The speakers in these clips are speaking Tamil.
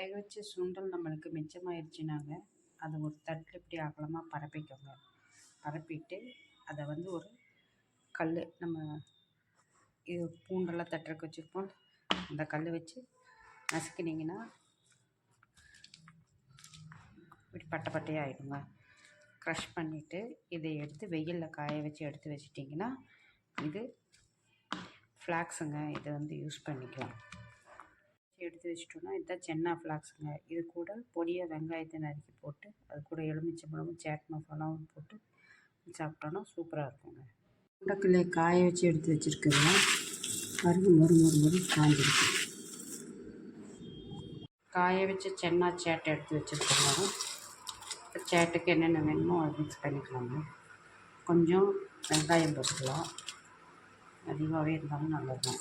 வேக வச்ச சுண்டல் நம்மளுக்கு மிச்சமாயிருச்சுனாங்க அதை ஒரு தட்டில் இப்படி அகலமாக பரப்பிக்கோங்க. பரப்பிட்டு அதை வந்து ஒரு கல் நம்ம இது பூண்டெல்லாம் தட்டுறக்கு வச்சுருப்போம். அந்த கல் வச்சு நசுக்கினீங்கன்னா இப்படி பட்டை பட்டையாக ஆகிடுங்க க்ரஷ் பண்ணிவிட்டு இதை எடுத்து வெயிலில் காய வச்சு எடுத்து வச்சிட்டிங்கன்னா இது ஃப்ளாக்ஸுங்க இதை வந்து யூஸ் பண்ணிக்கலாம். எடுத்து வச்சிட்டோம்னா இதுதான் சென்னா ஃப்ளாக்ஸுங்க. இது கூட பொடியாக வெங்காயத்தை நறுக்கி போட்டு அது கூட எலுமிச்சம்பழமும் சேட் மசாலாவும் போட்டு சாப்பிட்டோன்னா சூப்பராக இருக்குங்க. முடக்கல்லையை காய வச்சு எடுத்து வச்சுருக்குங்க பாருங்க மொறு மொறு மொறு காஞ்சிருக்கு. காய வச்சு சென்னா சேட்டை எடுத்து வச்சுருக்கோங்க சேட்டுக்கு என்னென்ன வேணுமோ அது மிக்ஸ் பண்ணிக்கலாங்க. கொஞ்சம் வெங்காயம் போட்டுக்கலாம். அதிகமாகவே இருந்தாலும் நல்லது தான்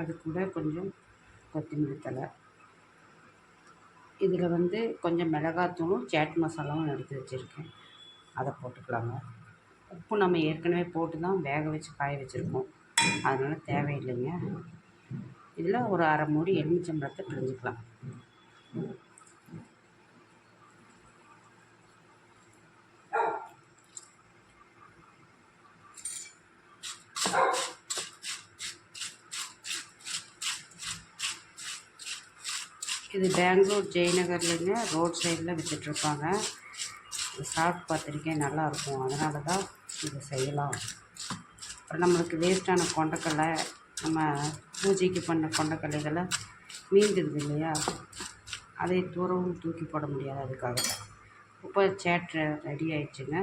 அது கூட கொஞ்சம் கொத்தமல்லி தழை. இதில் வந்து கொஞ்சம் மிளகாத்தூளும் சேட் மசாலாவும் எடுத்து வச்சுருக்கேன். அதை போட்டுக்கலாங்க. உப்பு நம்ம ஏற்கனவே போட்டு தான் வேக வச்சு காய வச்சுருக்கோம். அதனால் தேவையில்லைங்க. இதில் ஒரு அரை மூடி எலுமிச்சம்பழத்தை பிழிஞ்சிக்கலாம். இது பெங்களூர் ஜெயநகர்லேங்க ரோட் சைடில் விற்றுட்ருப்பாங்க ஸ்டாக் பார்த்துருக்கேன் நல்லாயிருக்கும். அதனால தான் இதை செய்யலாம். அப்புறம் நம்மளுக்கு வேஸ்ட்டான கொண்டக்கடலை நம்ம பூஜைக்கு பண்ண கொண்டக்கடலைகளை மீந்துடுது இல்லையா? அதை தூரவும் தூக்கி போட முடியாது அதுக்காக தான். இப்போ சேட் ரெடி ஆயிடுச்சுங்க.